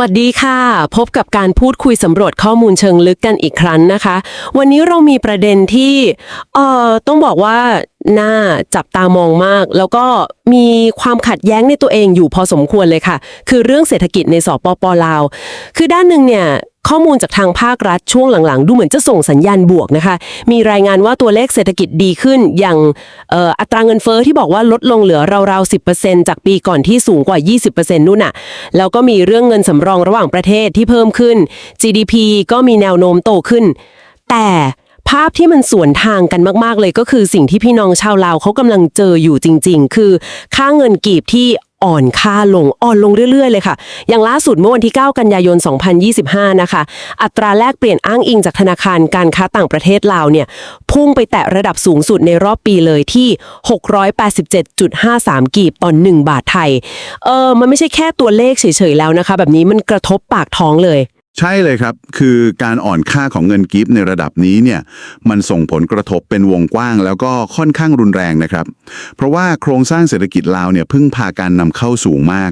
วัสดีค่ะ พบกับการพูดคุยสำรวจข้อมูลเชิงลึกกันอีกครั้งนะคะ วันนี้เรามีประเด็นที่เอ่อต้องบอกว่าน่าจับตามองมาก แล้วก็มีความขัดแย้งในตัวเองอยู่พอสมควรเลยค่ะ คือเรื่องเศรษฐกิจในสปปลาว คือด้านหนึ่งเนี่ย ข้อมูลจากทางภาครัฐช่วงหลังๆ ดูเหมือนจะส่งสัญญาณบวกนะคะ มีรายงานว่าตัวเลขเศรษฐกิจดีขึ้น อย่างอัตราเงินเฟอ้อที่บอกว่าลดลงเหลือราวๆ 10%จากปีก่อนที่สูงกว่า 20%นู่นน่ะ แล้วก็มีเรื่องเงินสำรองระหว่างประเทศที่เพิ่มขึ้น GDP ก็มีแนวโน้มโตขึ้น แต่ภาพที่มันสวนทางกันมาก ๆ เลยก็คือสิ่งที่พี่น้องชาวลาวเขากำลังเจออยู่จริง ๆ คือ ค่าเงินกีบที่ อ่อนค่าลงอ่อนลงเรื่อย ๆ เลยค่ะ อย่างล่าสุดเมื่อวันที่ 9 กันยายน 2025 นะคะ อัตราแลกเปลี่ยนอ้างอิงจากธนาคารการค้าต่างประเทศลาวเนี่ย พุ่งไปแตะระดับสูงสุดในรอบปีเลยที่ 687.53 กีบต่อ 1 บาทไทย เออมันไม่ใช่แค่ตัวเลขเฉย ๆ แล้วนะคะ แบบนี้มันกระทบปากท้องเลย ใช่เลยครับ คือการอ่อนค่าของเงินกิฟต์ในระดับนี้เนี่ย มันส่งผลกระทบเป็นวงกว้าง แล้วก็ค่อนข้างรุนแรงนะครับ เพราะว่าโครงสร้างเศรษฐกิจลาวเนี่ยพึ่งพาการนำเข้าสูงมาก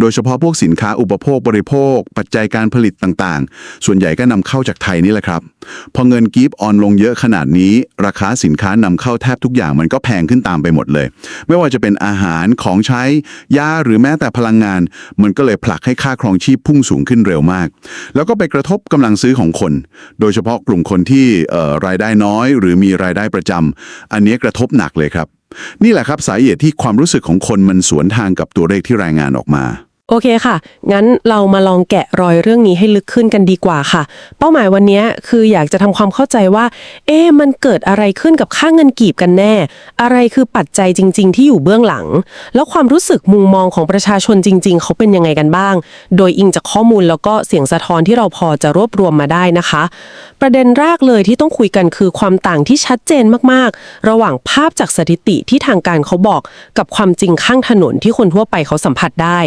โดยเฉพาะพวกสินค้าอุปโภคบริโภค ปัจจัยการผลิตต่างๆ ส่วนใหญ่ก็นำเข้าจากไทยนี่แหละครับ พอเงินกิฟอ่อนลงเยอะขนาดนี้ ราคาสินค้านำเข้าแทบทุกอย่างมันก็แพงขึ้นตามไปหมดเลย ไม่ว่าจะเป็นอาหารของใช้ยาหรือแม้แต่พลังงาน มันก็เลยผลักให้ค่าครองชีพพุ่งสูงขึ้นเร็วมาก แล้วก็ไปกระทบกำลังซื้อของคน โดยเฉพาะกลุ่มคนที่รายได้น้อย หรือมีรายได้ประจำอันนี้กระทบหนักเลยครับ นี่แหละครับสาเหตุที่ความรู้สึกของคนมันสวนทางกับตัวเลขที่รายงานออกมา โอเคค่ะ งั้นเรามาลองแกะรอยเรื่องนี้ให้ลึกขึ้นกันดีกว่าค่ะ เป้าหมายวันนี้คืออยากจะทำความเข้าใจว่า เอ๊ะมันเกิดอะไรขึ้นกับค่าเงินกีบกันแน่ อะไรคือปัจจัยจริง ๆ ที่อยู่เบื้องหลัง แล้วความรู้สึกมุมมองของประชาชนจริง ๆ เขาเป็นยังไงกันบ้าง โดยอิงจากข้อมูลแล้วก็เสียงสะท้อนที่เราพอจะรวบรวมมาได้นะคะ ประเด็นแรกเลยที่ต้องคุยกันคือความต่างที่ชัดเจนมากๆ ระหว่างภาพจากสถิติที่ทางการเขาบอก กับความจริงข้างถนนที่คนทั่วไปเขาสัมผัสได้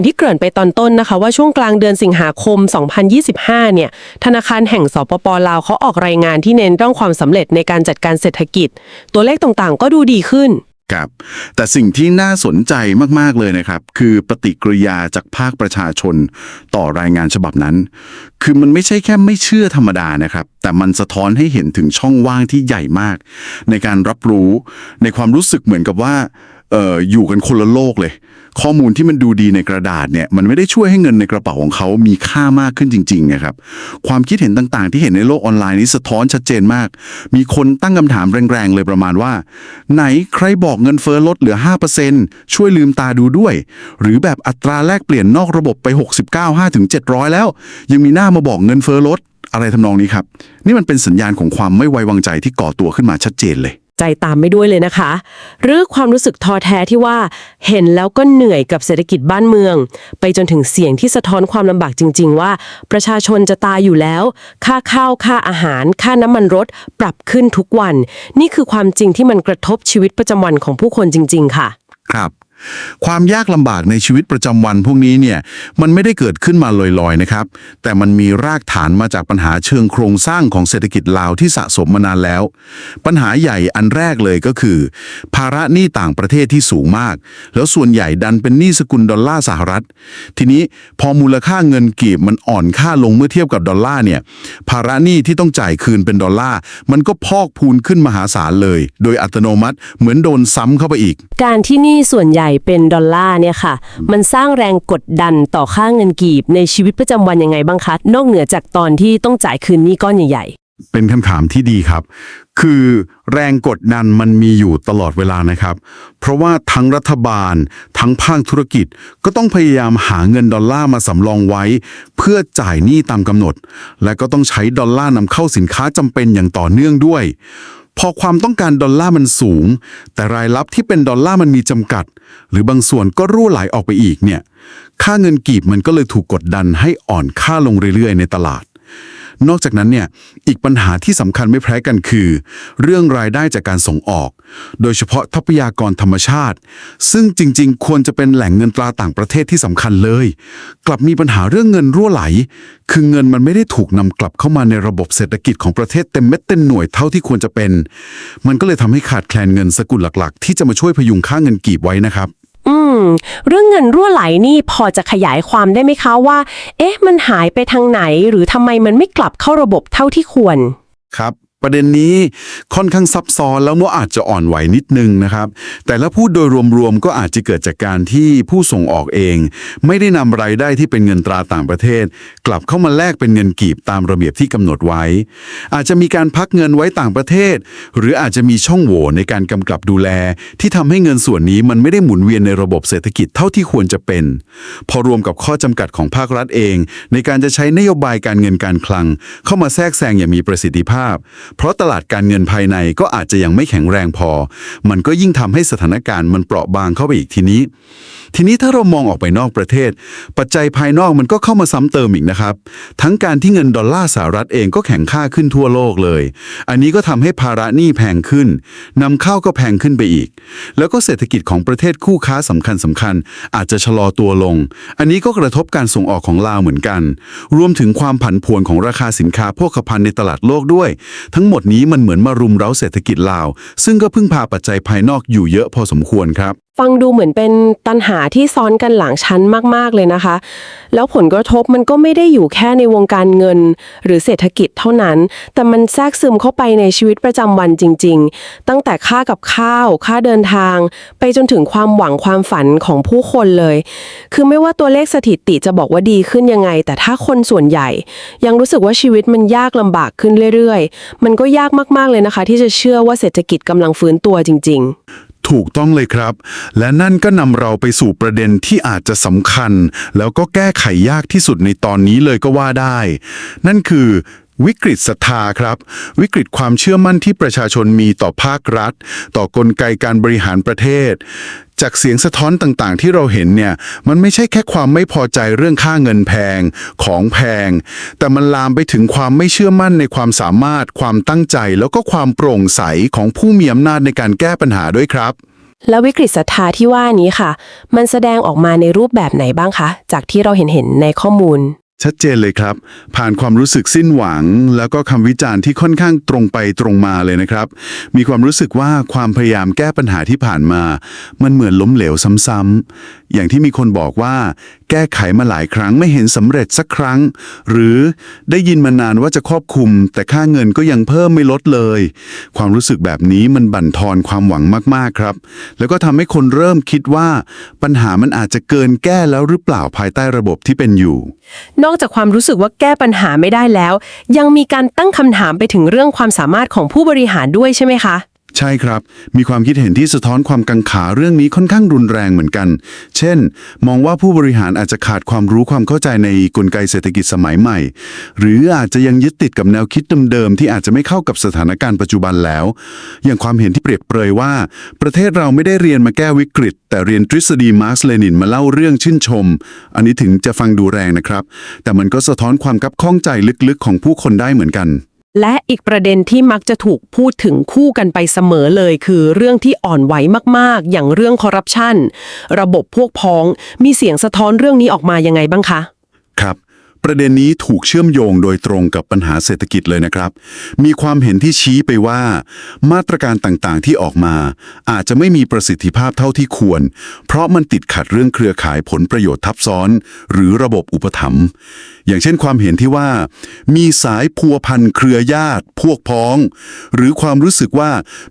อย่างที่เกริ่นไปตอนต้นนะคะ ว่าช่วงกลางเดือนสิงหาคม 2025 เนี่ย ธนาคารแห่งสปปลาวเขาออกรายงานที่เน้นเรื่องความสำเร็จในการจัดการเศรษฐกิจ ตัวเลขต่างๆ ก็ดูดีขึ้นครับแต่สิ่งที่น่าสนใจมากๆเลยนะครับ คือปฏิกิริยาจากภาคประชาชนต่อรายงานฉบับนั้น คือมันไม่ใช่แค่ไม่เชื่อธรรมดานะครับ แต่มันสะท้อนให้เห็นถึงช่องว่างที่ใหญ่มาก ในการรับรู้ในความรู้สึกเหมือนกับว่า เอออยู่กันคนละโลกเลย ข้อมูลที่มันดูดีในกระดาษเนี่ยมันไม่ได้ช่วยให้เงินในกระเป๋าของเขามีค่ามากขึ้นจริงๆนะครับความคิดเห็นต่างๆ ที่เห็นในโลกออนไลน์นี้สะท้อนชัดเจนมาก มีคนตั้งคำถามแรงๆ เลยประมาณว่า ไหนใครบอกเงินเฟ้อลดเหลือ 5%ช่วยลืมตาดูด้วย หรือแบบอัตราแลกเปลี่ยนนอกระบบไป 69 5ถึง700 แล้ว ยังมีหน้ามาบอกเงินเฟ้อลดอะไรทำนองนี้ครับนี่มันเป็นสัญญาณของความไม่ไว้วางใจที่ก่อตัวขึ้นมาชัดเจนเลย ใจตามไม่ด้วยเลยนะคะ หรือความรู้สึกท้อแท้ที่ว่าเห็นแล้วก็เหนื่อยกับเศรษฐกิจบ้านเมือง ไปจนถึงเสียงที่สะท้อนความลำบากจริง ๆ ว่า ประชาชนจะตายอยู่แล้ว ค่าข้าวค่าอาหาร ค่าน้ำมันรถ ปรับขึ้นทุกวัน นี่คือความจริงที่มันกระทบชีวิตประจำวันของผู้คนจริง ๆ ค่ะ ครับ ความยากลำบากในชีวิตประจำวันพวกนี้เนี่ยมันไม่ได้เกิดขึ้นมาลอยๆนะครับ แต่มันมีรากฐานมาจากปัญหาเชิงโครงสร้างของเศรษฐกิจลาวที่สะสมมานานแล้ว ปัญหาใหญ่อันแรกเลยก็คือ ภาระหนี้ต่างประเทศที่สูงมาก แล้วส่วนใหญ่ดันเป็นหนี้สกุลดอลลาร์สหรัฐ ทีนี้พอมูลค่าเงินกีบมันอ่อนค่าลงเมื่อเทียบกับดอลลาร์เนี่ยภาระหนี้ที่ต้องจ่ายคืนเป็นดอลลาร์มันก็พอกพูนขึ้นมหาศาลเลย โดยอัตโนมัติเหมือนโดนซ้ำเข้าไปอีก การที่หนี้ส่วนใหญ่เป็นดอลลาร์เนี่ยค่ะ มันสร้างแรงกดดันต่อค่าเงินกีบในชีวิตประจำวันยังไงบ้างคะ นอกเหนือจากตอนที่ต้องจ่ายคืนหนี้ก้อนใหญ่ๆเป็นคำถามที่ดีครับ คือแรงกดดันมันมีอยู่ตลอดเวลานะครับ เพราะว่าทั้งรัฐบาล ทั้งภาคธุรกิจ ก็ต้องพยายามหาเงินดอลลาร์มาสำรองไว้ เพื่อจ่ายหนี้ตามกำหนด และก็ต้องใช้ดอลลาร์นำเข้าสินค้าจำเป็นอย่างต่อเนื่องด้วย พอความต้องการดอลลาร์มันสูง แต่รายรับที่เป็นดอลลาร์มันมีจำกัด หรือบางส่วนก็รั่วไหลออกไปอีกเนี่ย ค่าเงินกีบมันก็เลยถูกกดดันให้อ่อนค่าลงเรื่อยๆ ในตลาด นอกจากนั้นเนี่ยอีกปัญหาที่สำคัญไม่แพ้กันคือ เรื่องรายได้จากการส่งออก โดยเฉพาะทรัพยากรธรรมชาติ ซึ่งจริง ๆ ควรจะเป็นแหล่งเงินตราต่างประเทศที่สำคัญเลย กลับมีปัญหาเรื่องเงินรั่วไหล คือเงินมันไม่ได้ถูกนำกลับเข้ามาในระบบเศรษฐกิจของประเทศเต็มเม็ดเต็มหน่วยเท่าที่ควรจะเป็น มันก็เลยทำให้ขาดแคลนเงินสกุลหลัก ๆ ที่จะมาช่วยพยุงค่าเงินกีบไว้นะครับ อืม เรื่องเงินรั่วไหลนี่พอจะขยายความได้ไหมคะว่า เอ๊ะ มันหายไปทางไหน หรือทำไมมันไม่กลับเข้าระบบเท่าที่ควร ครับ ประเด็นนี้ค่อนข้างซับซ้อนแล้วก็อาจจะอ่อนไหวนิดนึงนะครับ แต่ละพูดโดยรวมๆก็อาจจะเกิดจากการที่ผู้ส่งออกเอง ไม่ได้นำรายได้ที่เป็นเงินตราต่างประเทศ กลับเข้ามาแลกเป็นเงินกีบตามระเบียบที่กำหนดไว้ อาจจะมีการพักเงินไว้ต่างประเทศ หรืออาจจะมีช่องโหว่ในการกำกับดูแล ที่ทำให้เงินส่วนนี้มันไม่ได้หมุนเวียนในระบบเศรษฐกิจเท่าที่ควรจะเป็น พอรวมกับข้อจำกัดของภาครัฐเอง ในการจะใช้นโยบายการเงินการคลัง เข้ามาแทรกแซงอย่างมีประสิทธิภาพเพราะตลาดการเงินภายในก็อาจจะยังไม่แข็งแรงพอ มันก็ยิ่งทำให้สถานการณ์มันเปราะบางเข้าไปอีกทีนี้ ทีนี้ถ้าเรามองออกไปนอกประเทศ ปัจจัยภายนอกมันก็เข้ามาซ้ำเติมอีกนะครับ ทั้งการที่เงินดอลลาร์สหรัฐเองก็แข็งค่าขึ้นทั่วโลกเลย อันนี้ก็ทำให้ภาระหนี้แพงขึ้นนำเข้าก็แพงขึ้นไปอีก แล้วก็เศรษฐกิจของประเทศคู่ค้าสำคัญสำคัญๆอาจจะชะลอตัวลง อันนี้ก็กระทบการส่งออกของลาวเหมือนกัน รวมถึงความผันผวนของราคาสินค้าโภคภัณฑ์ในตลาดโลกด้วยทั้งหมดนี้มันเหมือนมารุมเร้าเศรษฐกิจลาว ซึ่งก็พึ่งพาปัจจัยภายนอกอยู่เยอะพอสมควรครับฟังดูเหมือนเป็นตันหาที่ซ้อนกันหลังชั้นมาก ๆ เลยนะคะ แล้วผลกระทบมันก็ไม่ได้อยู่แค่ในวงการเงิน หรือเศรษฐกิจเท่านั้น แต่มันแทรกซึมเข้าไปในชีวิตประจำวันจริง ๆ ตั้งแต่ค่ากับข้าว ค่าเดินทาง ไปจนถึงความหวังความฝันของผู้คนเลย คือไม่ว่าตัวเลขสถิติจะบอกว่าดีขึ้นยังไง แต่ถ้าคนส่วนใหญ่ ยังรู้สึกว่าชีวิตมันยากลำบากขึ้นเรื่อย ๆ มันก็ยากมาก ๆ เลยนะคะ ที่จะเชื่อว่าเศรษฐกิจกำลังฟื้นตัวจริง ๆ ถูกต้องเลยครับ และนั่นก็นำเราไปสู่ประเด็นที่อาจจะสำคัญ แล้วก็แก้ไขยากที่สุดในตอนนี้เลยก็ว่าได้ นั่นคือ วิกฤตศรัทธาครับ วิกฤตความเชื่อมั่นที่ประชาชนมีต่อภาครัฐ ต่อกลไกการบริหารประเทศ จากเสียงสะท้อนต่างๆ ที่เราเห็นเนี่ยมันไม่ใช่แค่ความไม่พอใจเรื่องค่าเงินแพงของแพง แต่มันลามไปถึงความไม่เชื่อมั่นในความสามารถ ความตั้งใจ แล้วก็ความโปร่งใสของผู้มีอำนาจในการแก้ปัญหาด้วยครับแล้ววิกฤตศรัทธาที่ว่านี้ค่ะ มันแสดงออกมาในรูปแบบไหนบ้างคะ จากที่เราเห็นเห็นในข้อมูล ชัดเจนเลยครับ ผ่านความรู้สึกสิ้นหวัง แล้วก็คำวิจารณ์ที่ค่อนข้างตรงไปตรงมาเลยนะครับ มีความรู้สึกว่าความพยายามแก้ปัญหาที่ผ่านมา มันเหมือนล้มเหลวซ้ำๆ อย่างที่มีคนบอกว่า แก้ไขมาหลายครั้งไม่เห็นสำเร็จสักครั้ง หรือได้ยินมานานว่าจะครอบคลุม แต่ค่าเงินก็ยังเพิ่มไม่ลดเลย ความรู้สึกแบบนี้มันบั่นทอนความหวังมากๆครับ แล้วก็ทำให้คนเริ่มคิดว่า ปัญหามันอาจจะเกินแก้แล้วหรือเปล่าภายใต้ระบบที่เป็นอยู่ นอกจากความรู้สึกว่าแก้ปัญหาไม่ได้แล้ว ยังมีการตั้งคำถามไปถึงเรื่องความสามารถของผู้บริหารด้วยใช่ไหมคะ ใช่ครับ มีความคิดเห็นที่สะท้อนความกังขาเรื่องนี้ค่อนข้างรุนแรงเหมือนกัน เช่น มองว่าผู้บริหารอาจจะขาดความรู้ความเข้าใจในกลไกเศรษฐกิจสมัยใหม่ หรืออาจจะยังยึดติดกับแนวคิดเดิมๆที่อาจจะไม่เข้ากับสถานการณ์ปัจจุบันแล้ว อย่างความเห็นที่เปรียบเปรยว่า ประเทศเราไม่ได้เรียนมาแก้วิกฤต แต่เรียนทฤษฎีมาร์กเลนินมาเล่าเรื่องชื่นชม อันนี้ถึงจะฟังดูแรงนะครับ แต่มันก็สะท้อนความกับข้องใจลึกๆ ของผู้คนได้เหมือนกัน และอีกประเด็นที่มักจะถูกพูดถึงคู่กันไปเสมอเลยคือเรื่องที่อ่อนไหวมากๆ อย่างเรื่องคอร์รัปชันระบบพวกพ้องมีเสียงสะท้อนเรื่องนี้ออกมายังไงบ้างคะ ครับ ประเด็นนี้ถูกเชื่อมโยงโดยตรงกับปัญหาเศรษฐกิจเลยนะครับ มีความเห็นที่ชี้ไปว่า มาตรการต่างๆที่ออกมา อาจจะไม่มีประสิทธิภาพเท่าที่ควร เพราะมันติดขัดเรื่องเครือข่ายผลประโยชน์ทับซ้อน หรือระบบอุปถัมภ์อย่างเช่นความเห็นที่ว่า มีสายพัวพันเครือญาติ พวกพ้อง หรือความรู้สึกว่า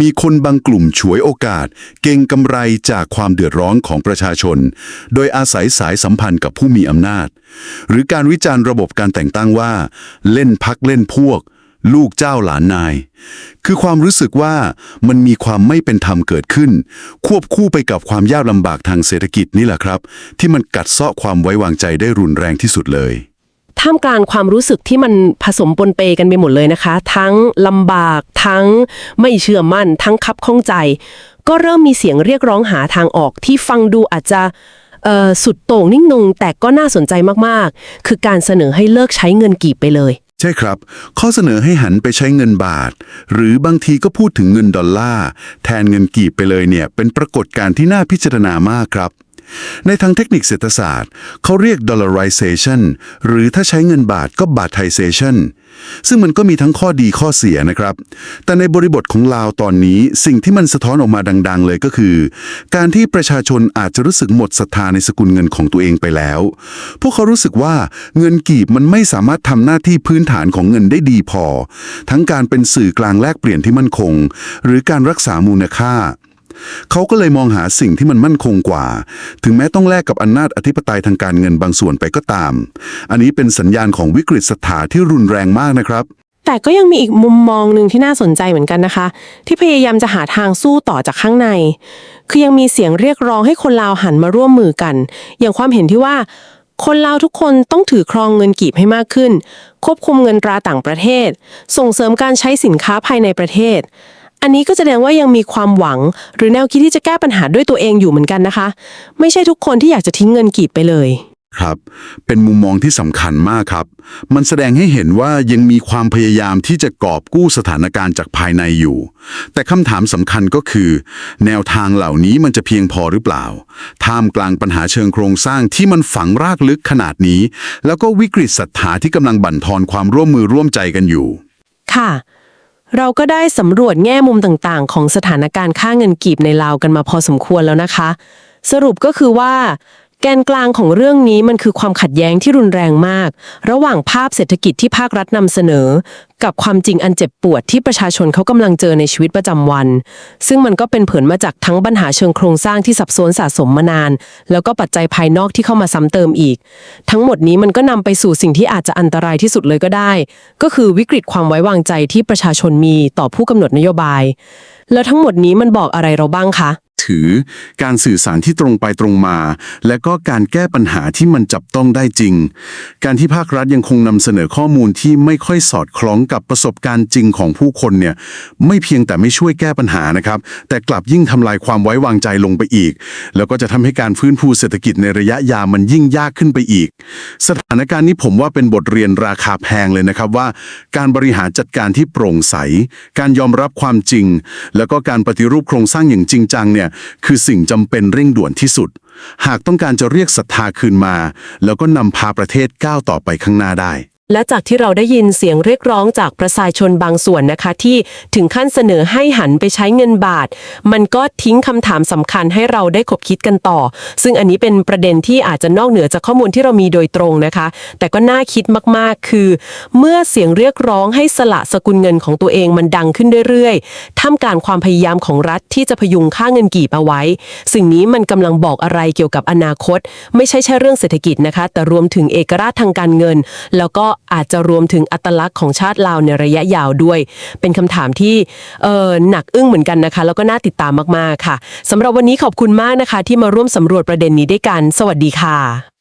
มีคนบางกลุ่มฉวยโอกาส เก่งกำไรจากความเดือดร้อนของประชาชน โดยอาศัยสายสัมพันธ์กับผู้มีอำนาจ หรือการวิจารณ์ระบบการแต่งตั้งว่า เล่นพักเล่นพวก ลูกเจ้าหลานนาย คือความรู้สึกว่ามันมีความไม่เป็นธรรมเกิดขึ้น ควบคู่ไปกับความยากลำบากทางเศรษฐกิจนี่แหละครับ ที่มันกัดเซาะความไว้วางใจได้รุนแรงที่สุดเลย ท่ามกลางความรู้สึกที่มันผสมปนเปกันไปหมดเลยนะคะ ทั้งลำบากทั้งไม่เชื่อมั่น ทั้งคับข้องใจ ก็เริ่มมีเสียงเรียกร้องหาทางออกที่ฟังดูอาจจะสุดโต่งนิ่งนงแต่ก็น่าสนใจมากๆ คือการเสนอให้เลิกใช้เงินกีบไปเลย ใช่ครับ ข้อเสนอให้หันไปใช้เงินบาท หรือบางทีก็พูดถึงเงินดอลลาร์แทนเงินกีบไปเลยเนี่ยเป็นปรากฏการณ์ที่น่าพิจารณามากครับ ในทางเทคนิคเศรษฐศาสตร์ เขาเรียก dollarization หรือถ้าใช้เงินบาทก็ bahtization ซึ่งมันก็มีทั้งข้อดีข้อเสียนะครับ แต่ในบริบทของลาวตอนนี้สิ่งที่มันสะท้อนออกมาดัง ๆ เลยก็คือ การที่ประชาชนอาจจะรู้สึกหมดศรัทธาในสกุลเงินของตัวเองไปแล้ว พวกเขารู้สึกว่าเงินกีบมันไม่สามารถทำหน้าที่พื้นฐานของเงินได้ดีพอ ทั้งการเป็นสื่อกลางแลกเปลี่ยนที่มั่นคง หรือการรักษามูลค่า เขาก็เลยมองหาสิ่งที่มันมั่นคงกว่า ถึงแม้ต้องแลกกับอำนาจอธิปไตยทางการเงินบางส่วนไปก็ตาม อันนี้เป็นสัญญาณของวิกฤตศรัทธาที่รุนแรงมากนะครับ แต่ก็ยังมีอีกมุมมองหนึ่งที่น่าสนใจเหมือนกันนะคะ ที่พยายามจะหาทางสู้ต่อจากข้างใน คือยังมีเสียงเรียกร้องให้คนลาวหันมาร่วมมือกัน อย่างความเห็นที่ว่า คนลาวทุกคนต้องถือครองเงินกีบให้มากขึ้น ควบคุมเงินตราต่างประเทศ ส่งเสริมการใช้สินค้าภายในประเทศ อันนี้ก็แสดงว่ายังมีความหวัง หรือแนวคิดที่จะแก้ปัญหาด้วยตัวเองอยู่เหมือนกันนะคะ ไม่ใช่ทุกคนที่อยากจะทิ้งเงินกีบไปเลย ครับ เป็นมุมมองที่สำคัญมากครับ มันแสดงให้เห็นว่ายังมีความพยายามที่จะกอบกู้สถานการณ์จากภายในอยู่ แต่คำถามสำคัญก็คือ แนวทางเหล่านี้มันจะเพียงพอหรือเปล่า ท่ามกลางปัญหาเชิงโครงสร้างที่มันฝังรากลึกขนาดนี้ แล้วก็วิกฤตศรัทธาที่กำลังบั่นทอนความร่วมมือร่วมใจกันอยู่ ค่ะ เราก็ได้สำรวจแง่มุมต่างๆ ของสถานการณ์ค่าเงินกีบในลาวกันมาพอสมควรแล้วนะคะ สรุปก็คือว่า แกนกลางของเรื่องนี้มันคือความขัดแย้งที่รุนแรงมาก ระหว่างภาพเศรษฐกิจที่ภาครัฐนำเสนอ กับความจริงอันเจ็บปวดที่ประชาชนเขากำลังเจอในชีวิตประจำวัน ซึ่งมันก็เป็นผลมาจากทั้งปัญหาเชิงโครงสร้างที่ซับซ้อนสะสมมานาน แล้วก็ปัจจัยภายนอกที่เข้ามาซ้ำเติมอีก ทั้งหมดนี้มันก็นำไปสู่สิ่งที่อาจจะอันตรายที่สุดเลยก็ได้ ก็คือวิกฤตความไว้วางใจที่ประชาชนมีต่อผู้กำหนดนโยบาย แล้วทั้งหมดนี้มันบอกอะไรเราบ้างคะ ถือ การสื่อสารที่ตรงไปตรงมา และก็การแก้ปัญหาที่มันจับต้องได้จริง การที่ภาครัฐยังคงนำเสนอข้อมูลที่ไม่ค่อยสอดคล้องกับประสบการณ์จริงของผู้คนเนี่ยไม่เพียงแต่ไม่ช่วยแก้ปัญหานะครับ แต่กลับยิ่งทำลายความไว้วางใจลงไปอีก แล้วก็จะทำให้การฟื้นฟูเศรษฐกิจในระยะยาวมันยิ่งยากขึ้นไปอีก สถานการณ์นี้ผมว่าเป็นบทเรียนราคาแพงเลยนะครับว่า การบริหารจัดการที่โปร่งใส การยอมรับความจริง แล้วก็การปฏิรูปโครงสร้างอย่างจริงจังเนี่ยคือสิ่งจำเป็นเร่งด่วนที่สุด หากต้องการจะเรียกศรัทธาคืนมา แล้วก็นำพาประเทศก้าวต่อไปข้างหน้าได้ และจากที่เราได้ยินเสียงเรียกร้องจากประชาชนบางส่วนนะคะ ที่ถึงขั้นเสนอให้หันไปใช้เงินบาท มันก็ทิ้งคำถามสำคัญให้เราได้คบคิดกันต่อ ซึ่งอันนี้เป็นประเด็นที่อาจจะนอกเหนือจากข้อมูลที่เรามีโดยตรงนะคะ แต่ก็น่าคิดมากๆ คือ เมื่อเสียงเรียกร้องให้สละสกุลเงินของตัวเองมันดังขึ้นเรื่อยๆท่ามกลางความพยายามของรัฐที่จะพยุงค่าเงินกีบเอาไว้ สิ่งนี้มันกำลังบอกอะไรเกี่ยวกับอนาคต ไม่ใช่แค่เรื่องเศรษฐกิจนะคะ แต่รวมถึงเอกราชทางการเงิน แล้วก็อาจจะรวมถึงอัตลักษณ์ของชาติลาวในระยะยาวด้วย เป็นคำถามที่เออหนักอึ้งเหมือนกันนะคะ แล้วก็น่าติดตามมากๆค่ะสำหรับวันนี้ขอบคุณมากนะคะ ที่มาร่วมสำรวจประเด็นนี้ด้วยกัน สวัสดีค่ะ